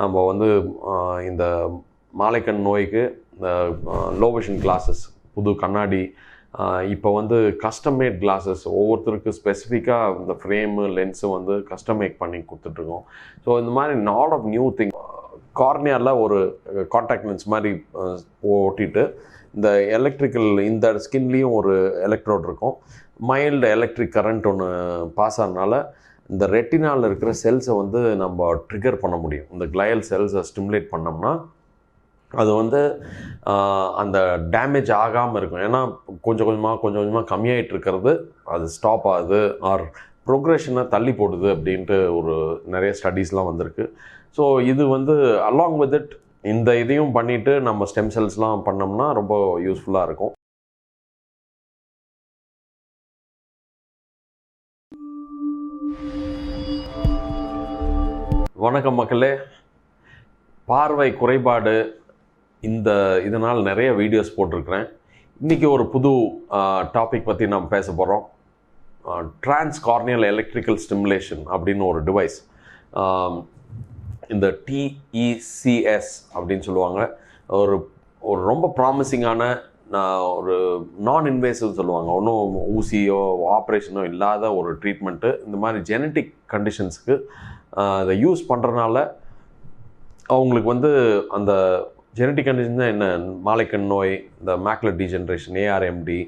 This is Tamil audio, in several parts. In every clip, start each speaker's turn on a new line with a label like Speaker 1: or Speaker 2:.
Speaker 1: நம்ம வந்து இந்த மாலைக்கண் நோய்க்கு இந்த லோவேஷன் கிளாஸஸ் புது கண்ணாடி இப்போ வந்து கஸ்டம் மேட் கிளாஸஸ் ஒவ்வொருத்தருக்கு ஸ்பெசிஃபிக்காக இந்த ஃப்ரேமு லென்ஸு வந்து கஸ்டம் மேக் பண்ணி கொடுத்துட்ருக்கோம் ஸோ இந்த மாதிரி நாட் ஆஃப் நியூ திங் கார்னியாவில் ஒரு காண்டாக்ட் லென்ஸ் மாதிரி ஓட்டிட்டு இந்த எலக்ட்ரிக்கல் இந்த ஸ்கின்லேயும் ஒரு எலக்ட்ரோட் இருக்கும் மைல்டு எலக்ட்ரிக் கரண்ட் ஒன்று பாஸ் ஆகிறதுனால இந்த ரெட்டினாவில் இருக்கிற செல்ஸை வந்து நம்ம ட்ரிகர் பண்ண முடியும் இந்த கிளையல் செல்ஸை ஸ்டிமுலேட் பண்ணோம்னா அது வந்து அந்த டேமேஜ் ஆகாமல் இருக்கும் ஏன்னா கொஞ்சம் கொஞ்சமாக கொஞ்சம் கொஞ்சமாக கம்மியாகிட்டு இருக்கிறது அது ஸ்டாப் ஆகுது ஆர் ப்ரோக்ரெஷனை தள்ளி போடுது அப்படின்ட்டு ஒரு நிறைய ஸ்டடீஸ்லாம் வந்திருக்கு ஸோ இது வந்து அலாங் வித் இட் இந்த இதையும் பண்ணிவிட்டு நம்ம ஸ்டெம் செல்ஸ்லாம் பண்ணோம்னா ரொம்ப யூஸ்ஃபுல்லாக இருக்கும் வணக்கம் மக்களே பார்வை குறைபாடு இந்த இதனால் நிறைய வீடியோஸ் போட்டிருக்கிறேன் இன்றைக்கி ஒரு புது டாபிக் பற்றி நாம் பேச போகிறோம் டிரான்ஸ்கார்னியல் எலக்ட்ரிக்கல் ஸ்டிமுலேஷன் அப்படின்னு ஒரு டிவைஸ் இந்த டிஇசிஎஸ் e அப்படின்னு சொல்லுவாங்க ஒரு ஒரு ரொம்ப ப்ராமிசிங்கான ஒரு நான் இன்வேசிவ் சொல்லுவாங்க ஒன்றும் ஊசியோ ஆப்ரேஷனோ இல்லாத ஒரு ட்ரீட்மெண்ட்டு இந்த மாதிரி ஜெனட்டிக் கண்டிஷன்ஸுக்கு அதை யூஸ் பண்ணுறனால அவங்களுக்கு வந்து அந்த ஜெனட்டிக் கண்டிஷன் தான் என்ன மாலைக்கண் நோய் இந்த மேக்லட் டிஜென்ரேஷன் ஏஆர்எம்டி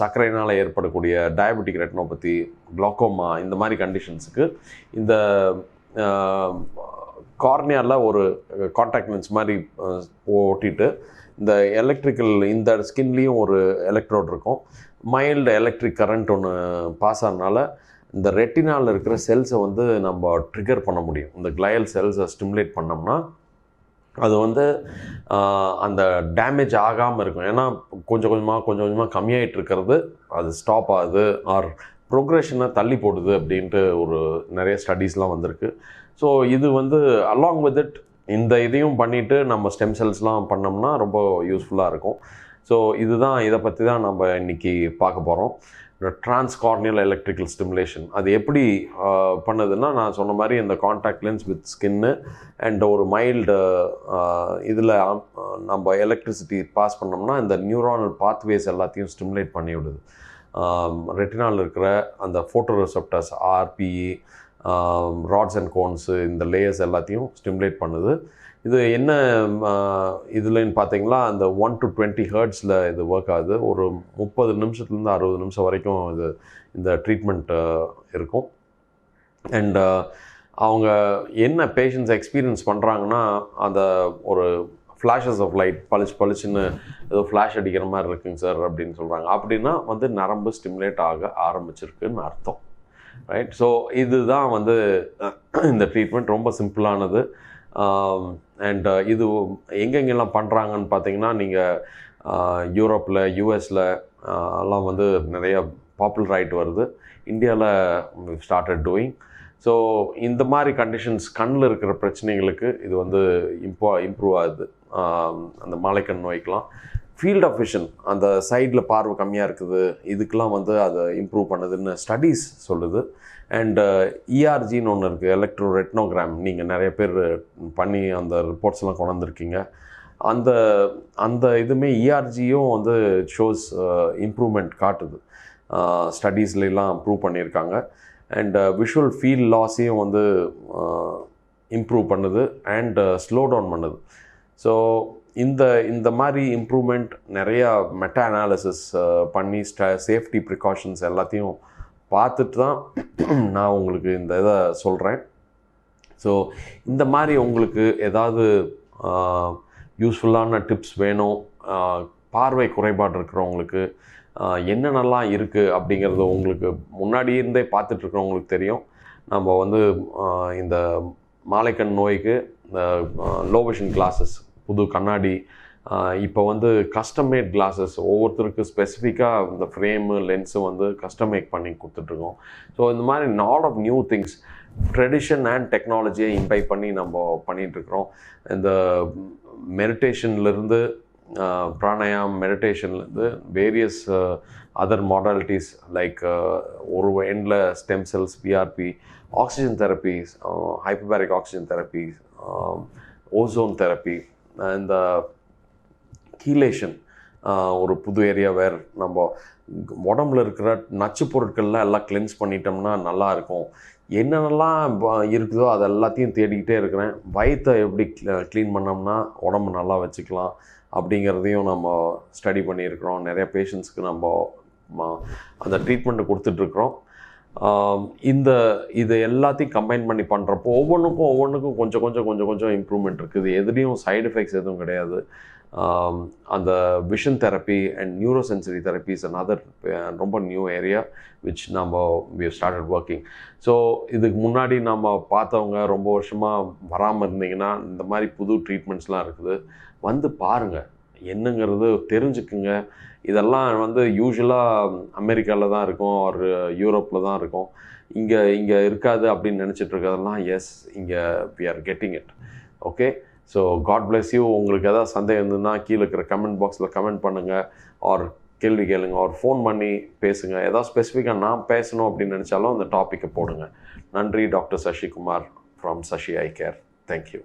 Speaker 1: சர்க்கரைனால் ஏற்படக்கூடிய டயபெட்டிக் ரெட்னோபதி குளோக்கோமா இந்த மாதிரி கண்டிஷன்ஸுக்கு இந்த கார்னியாவில் ஒரு காண்டாக்ட் லென்ஸ் மாதிரி ஓட்டிட்டு இந்த எலக்ட்ரிக்கல் இந்த ஸ்கின்லேயும் ஒரு எலக்ட்ரோட் இருக்கும் மைல்டு எலக்ட்ரிக் கரண்ட் ஒன்று பாஸ் ஆகிறதுனால இந்த ரெட்டினாவில் இருக்கிற செல்ஸை வந்து நம்ம ட்ரிகர் பண்ண முடியும் இந்த கிளையல் செல்ஸை ஸ்டிமுலேட் பண்ணோம்னா அது வந்து அந்த டேமேஜ் ஆகாமல் இருக்கும் ஏன்னா கொஞ்சம் கொஞ்சமாக கொஞ்சம் கொஞ்சமாக கம்மியாகிட்டு இருக்கிறது அது ஸ்டாப் ஆகுது ஆர் ப்ரோக்ரெஷனை தள்ளி போடுது அப்படின்ட்டு ஒரு நிறைய ஸ்டடீஸ்லாம் வந்திருக்கு ஸோ இது வந்து அலாங் வித் இட் இந்த இதையும் பண்ணிவிட்டு நம்ம ஸ்டெம் செல்ஸ்லாம் பண்ணோம்னா ரொம்ப யூஸ்ஃபுல்லாக இருக்கும் ஸோ இதுதான் இதை பற்றி தான் நம்ம இன்றைக்கி பார்க்க போகிறோம் டிரான்ஸ்கார்னியல் எலக்ட்ரிக்கல் ஸ்டிமுலேஷன் அது எப்படி பண்ணுதுன்னா நான் சொன்ன மாதிரி இந்த contact lens with skin and ஒரு மைல்டு இதில் நம்ம எலக்ட்ரிசிட்டி பாஸ் பண்ணோம்னா இந்த நியூரானல் பாத்வேஸ் எல்லாத்தையும் ஸ்டிமுலேட் பண்ணி விடுது ரெட்டினால் இருக்கிற அந்த photo receptors RPE rods and cones இந்த லேயர்ஸ் எல்லாத்தையும் ஸ்டிமுலேட் பண்ணுது இது என்ன இதுலன்னு பார்த்தீங்களா அந்த ஒன் டு டுவெண்ட்டி ஹர்ட்ஸில் இது ஒர்க் ஆகுது ஒரு முப்பது நிமிஷத்துலேருந்து அறுபது நிமிஷம் வரைக்கும் இது இந்த ட்ரீட்மெண்ட்டு இருக்கும் அண்டு அவங்க என்ன பேஷண்ட்ஸ் எக்ஸ்பீரியன்ஸ் பண்ணுறாங்கன்னா அந்த ஒரு ஃப்ளாஷஸ் ஆஃப் லைட் பளிச்சு பளிச்சுன்னு ஏதோ ஃப்ளாஷ் அடிக்கிற மாதிரி இருக்குங்க சார் அப்படின்னு சொல்கிறாங்க அப்படின்னா வந்து நரம்பு ஸ்டிமுலேட் ஆக ஆரம்பிச்சிருக்குன்னு அர்த்தம் ரைட் ஸோ இதுதான் வந்து இந்த ட்ரீட்மெண்ட் ரொம்ப சிம்பிளானது அண்ட் uh, இது எங்கெங்கெல்லாம் பண்ணுறாங்கன்னு பார்த்தீங்கன்னா நீங்கள் யூரோப்பில் யூஎஸில் எல்லாம் வந்து நிறைய பாப்புலர் ஆகிட்டு வருது இந்தியாவில் ஸ்டார்டட் டூயிங் ஸோ இந்த மாதிரி கண்டிஷன்ஸ் கண்ணில் இருக்கிற பிரச்சனைகளுக்கு இது வந்து இம்ப்ரூவ் ஆகுது அந்த மாலைக்கண் நோய்க்கெலாம் ஃபீல்ட் ஆஃப் விஷன் அந்த சைடில் பார்வை கம்மியாக இருக்குது இதுக்கெலாம் வந்து அதை இம்ப்ரூவ் பண்ணுதுன்னு ஸ்டடீஸ் சொல்லுது அண்டு இஆர்ஜின்னு uh, e ஒன்று இருக்குது எலக்ட்ரோ ரெட்னோகிராம் நீங்கள் நிறைய பேர் பண்ணி அந்த ரிப்போர்ட்ஸ்லாம் கொண்டிருக்கீங்க அந்த அந்த இதுவுமே இஆர்ஜியும் e வந்து ஷோஸ் இம்ப்ரூவ்மெண்ட் uh, காட்டுது ஸ்டடீஸ்லாம் uh, ப்ரூவ் பண்ணியிருக்காங்க அண்டு விஷுவல் ஃபீல் லாஸையும் வந்து இம்ப்ரூவ் பண்ணுது அண்டு ஸ்லோ டவுன் பண்ணுது ஸோ இந்த இந்த மாதிரி இம்ப்ரூவ்மெண்ட் நிறையா மெட்டா அனாலிசிஸ் பண்ணி ஸ்ட சேஃப்டி ப்ரிகாஷன்ஸ் எல்லாத்தையும் பார்த்துட்டு தான் நான் உங்களுக்கு இந்த இதை சொல்கிறேன் ஸோ இந்த மாதிரி உங்களுக்கு ஏதாவது யூஸ்ஃபுல்லான டிப்ஸ் வேணும் பார்வை குறைபாடு இருக்கிறவங்களுக்கு என்னென்னலாம் இருக்குது அப்படிங்கிறது உங்களுக்கு முன்னாடி இருந்தே பார்த்துட்ருக்கிறவங்களுக்கு தெரியும் நம்ம வந்து இந்த மாலைக்கண் நோய்க்கு இந்த லோவேஷன் கிளாஸஸ் புது கண்ணாடி இப்போ வந்து கஸ்டம் மேட் கிளாஸஸ் ஒவ்வொருத்தருக்கு ஸ்பெசிஃபிக்காக இந்த ஃப்ரேமு லென்ஸு வந்து கஸ்டம் மேக் பண்ணி கொடுத்துட்ருக்கோம் ஸோ இந்த மாதிரி not of new things tradition and டெக்னாலஜியை இம்பை பண்ணி நம்ம பண்ணிகிட்ருக்குறோம் இந்த மெடிடேஷன்லேருந்து பிராணயாம் மெடிடேஷன்லேருந்து வேரியஸ் அதர் மாடாலிட்டிஸ் லைக் ஒரு எண்டில் stem cells PRP oxygen therapies hyperbaric oxygen therapy ozone therapy இந்த கீலேஷன் uh, uh, ஒரு புது ஏரியா வேர் நம்ம உடம்புல இருக்கிற நச்சு பொருட்கள்லாம் எல்லாம் கிளென்ஸ் பண்ணிட்டோம்னா நல்லாயிருக்கும் என்னென்னலாம் இருக்குதோ அது எல்லாத்தையும் தேடிக்கிட்டே இருக்கிறேன் வயத்தை எப்படி க்ளீன் பண்ணோம்னா உடம்பு நல்லா வச்சுக்கலாம் அப்படிங்கிறதையும் நம்ம ஸ்டடி பண்ணியிருக்கிறோம் நிறைய பேஷண்ட்ஸுக்கு நம்ம அந்த ட்ரீட்மெண்ட்டை கொடுத்துட்ருக்குறோம் இந்த இது எல்லாத்தையும் கம்பைன் பண்ணி பண்ணுறப்போ ஒவ்வொன்றுக்கும் ஒவ்வொன்றுக்கும் கொஞ்சம் கொஞ்சம் கொஞ்சம் கொஞ்சம் இம்ப்ரூவ்மெண்ட் இருக்குது எதுலேயும் சைடு எஃபெக்ட்ஸ் எதுவும் கிடையாது அந்த vision therapy and neuro sensory therapy is other ரொம்ப நியூ ஏரியா விச் நம்ம வி ஸ்டார்டட் ஒர்க்கிங் ஸோ இதுக்கு முன்னாடி நம்ம பார்த்தவங்க ரொம்ப வருஷமாக வராமல் இருந்தீங்கன்னா இந்த மாதிரி புது ட்ரீட்மெண்ட்ஸ்லாம் இருக்குது வந்து பாருங்கள் என்னங்கிறது தெரிஞ்சுக்குங்க இதெல்லாம் வந்து யூஸ்வலாக அமெரிக்காவில் தான் இருக்கும் ஒரு யூரோப்பில் தான் இருக்கும் இங்கே இங்கே இருக்காது அப்படின்னு நினச்சிட்டு இருக்கிறதெல்லாம் எஸ் இங்கே we are getting it okay so God bless you உங்களுக்கு எதாவது சந்தேகம் இருந்ததுன்னா கீழே இருக்கிற கமெண்ட் பாக்ஸில் கமெண்ட் பண்ணுங்கள் ஆர் கேள்வி கேளுங்க ஒரு ஃபோன் பண்ணி பேசுங்க ஏதாவது ஸ்பெசிஃபிக்காக நான் பேசணும் அப்படின்னு நினச்சாலும் அந்த டாப்பிக்கை போடுங்க நன்றி doctor Sasikumar from Sashi I care thank you